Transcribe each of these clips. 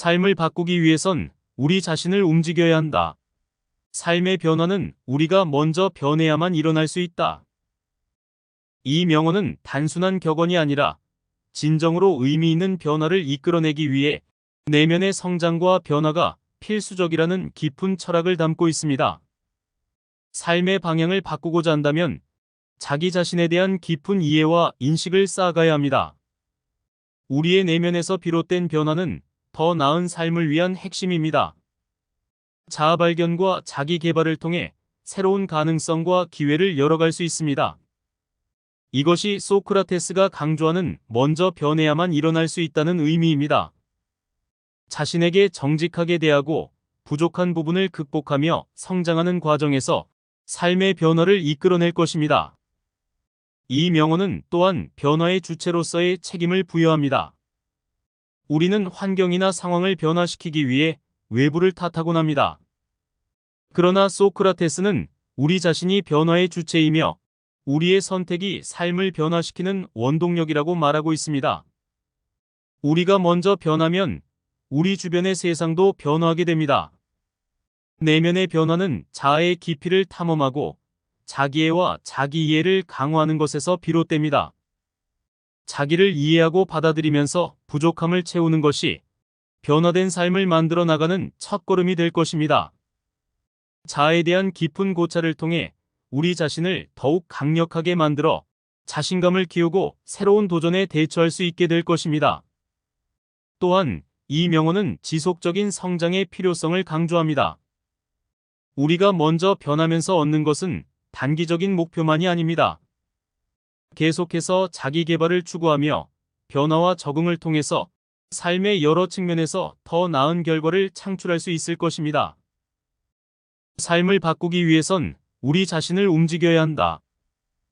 삶을 바꾸기 위해선 우리 자신을 움직여야 한다. 삶의 변화는 우리가 먼저 변해야만 일어날 수 있다. 이 명언은 단순한 격언이 아니라 진정으로 의미 있는 변화를 이끌어내기 위해 내면의 성장과 변화가 필수적이라는 깊은 철학을 담고 있습니다. 삶의 방향을 바꾸고자 한다면 자기 자신에 대한 깊은 이해와 인식을 쌓아가야 합니다. 우리의 내면에서 비롯된 변화는 더 나은 삶을 위한 핵심입니다. 자아 발견과 자기 개발을 통해 새로운 가능성과 기회를 열어갈 수 있습니다. 이것이 소크라테스가 강조하는 먼저 변해야만 일어날 수 있다는 의미입니다. 자신에게 정직하게 대하고 부족한 부분을 극복하며 성장하는 과정에서 삶의 변화를 이끌어낼 것입니다. 이 명언은 또한 변화의 주체로서의 책임을 부여합니다. 우리는 환경이나 상황을 변화시키기 위해 외부를 탓하곤 합니다. 그러나 소크라테스는 우리 자신이 변화의 주체이며 우리의 선택이 삶을 변화시키는 원동력이라고 말하고 있습니다. 우리가 먼저 변하면 우리 주변의 세상도 변화하게 됩니다. 내면의 변화는 자아의 깊이를 탐험하고 자기애와 자기 이해를 강화하는 것에서 비롯됩니다. 자기를 이해하고 받아들이면서 부족함을 채우는 것이 변화된 삶을 만들어 나가는 첫걸음이 될 것입니다. 자아에 대한 깊은 고찰을 통해 우리 자신을 더욱 강력하게 만들어 자신감을 키우고 새로운 도전에 대처할 수 있게 될 것입니다. 또한 이 명언은 지속적인 성장의 필요성을 강조합니다. 우리가 먼저 변하면서 얻는 것은 단기적인 목표만이 아닙니다. 계속해서 자기 개발을 추구하며 변화와 적응을 통해서 삶의 여러 측면에서 더 나은 결과를 창출할 수 있을 것입니다. 삶을 바꾸기 위해선 우리 자신을 움직여야 한다.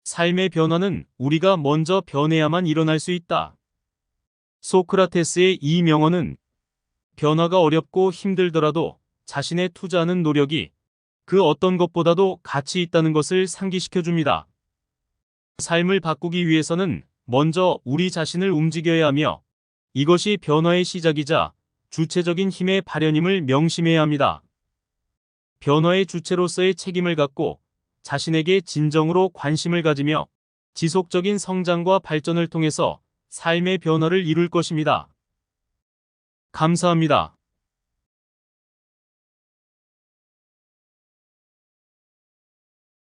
삶의 변화는 우리가 먼저 변해야만 일어날 수 있다. 소크라테스의 이 명언은 변화가 어렵고 힘들더라도 자신의 투자하는 노력이 그 어떤 것보다도 가치 있다는 것을 상기시켜 줍니다. 삶을 바꾸기 위해서는 먼저 우리 자신을 움직여야 하며 이것이 변화의 시작이자 주체적인 힘의 발현임을 명심해야 합니다. 변화의 주체로서의 책임을 갖고 자신에게 진정으로 관심을 가지며 지속적인 성장과 발전을 통해서 삶의 변화를 이룰 것입니다. 감사합니다.